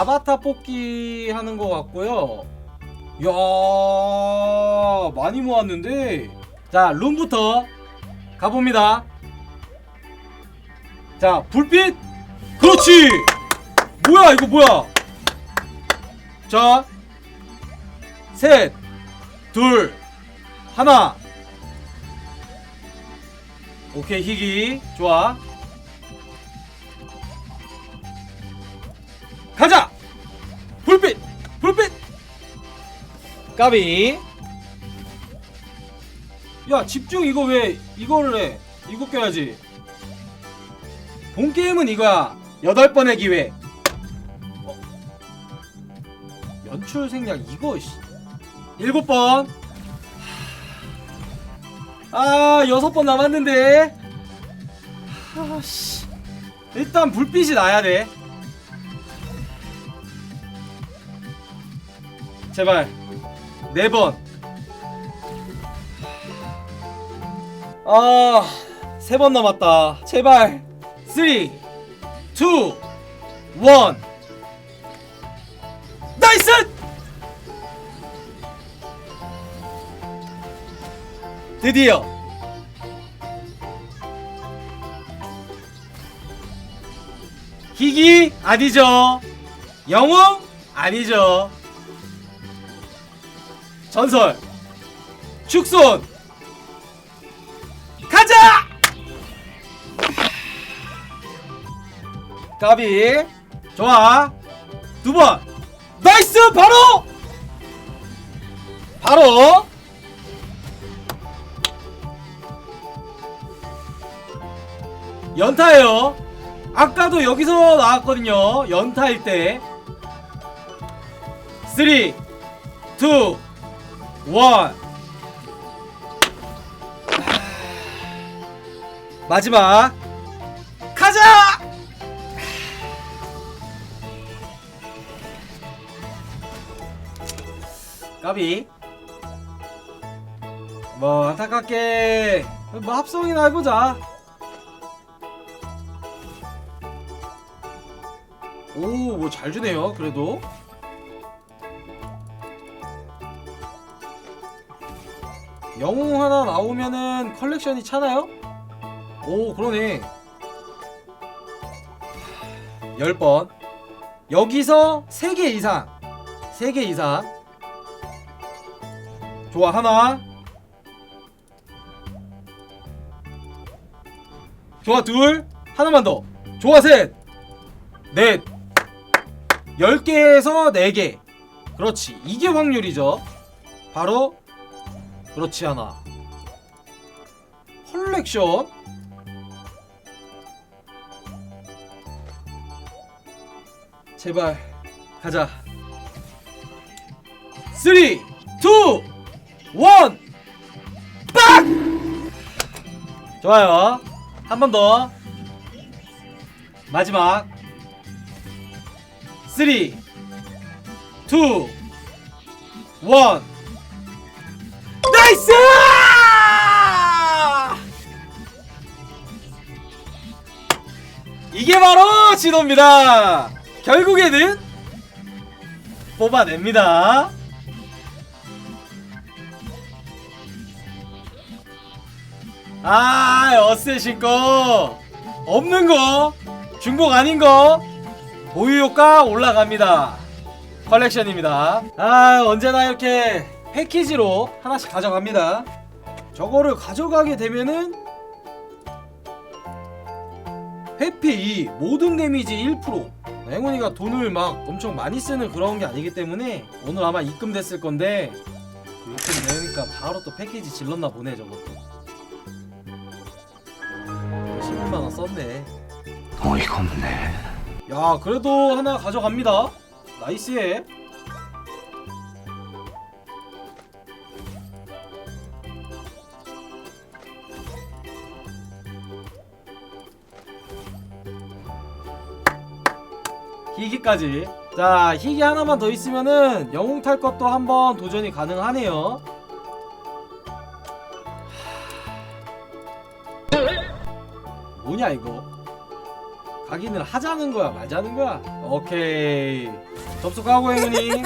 아바타 뽑기 하는 것 같고요. 이야 많이 모았는데 자 룸부터 가봅니다. 자 불빛 그렇지 뭐야 이거 뭐야 자 셋, 둘, 하나. 오케이, 희기. 좋아. 가자! 까비. 야, 집중 이거 왜 이거를 해? 이거 껴야지. 본 게임은 이거야. 여덟 번의 기회. 어. 연출 생략 이거 씨. 일곱 번. 아 여섯 번 남았는데. 아씨. 일단 불빛이 나야 돼. 제발 네 번. 아, 세번 남았다. 제발. 3 2 1 나이스! 드디어 희귀 아니죠 영웅 아니죠 전설 축손 가자 까비 좋아 두 번 나이스 바로 바로 연타예요. 아까도 여기서 나왔거든요. 연타일 때. 3 2 1 마지막 가자! 까비 뭐 안타깝게 뭐 합성이나 해보자 오, 뭐 잘 주네요. 그래도. 영웅 하나 나오면은 컬렉션이 차나요? 오, 그러네. 10번. 여기서 3개 이상. 3개 이상. 좋아, 하나. 좋아, 둘. 하나만 더. 좋아, 셋. 넷. 10개에서 4개. 그렇지. 이게 확률이죠. 바로 그렇지 않아. 컬렉션. 제발 가자. 3 2 1 빡! 좋아요. 한 번 더. 마지막. 3 2 1 나이스! 이게 바로 진호입니다. 결국에는 뽑아냅니다. 아, 어쌔신 거 없는 거 중복 아닌 거 보유 효과 올라갑니다. 컬렉션입니다. 아, 언제나 이렇게 패키지로 하나씩 가져갑니다. 저거를 가져가게 되면은 회피 2 모든 데미지 1% 행운이가 돈을 막 엄청 많이 쓰는 그런 게 아니기 때문에 오늘 아마 입금됐을 건데 입금 되니까 바로 또 패키지 질렀나 보네 저것도. 11만원 썼네. 어이가 없네. 야 그래도 하나 가져갑니다. 나이스해 희귀까지. 자 희귀 하나만 더 있으면은 영웅 탈 것도 한번 도전이 가능하네요. 뭐냐 이거? 확인을 하자는 거야 말자는 거야? 오케이. 접속하고 행운이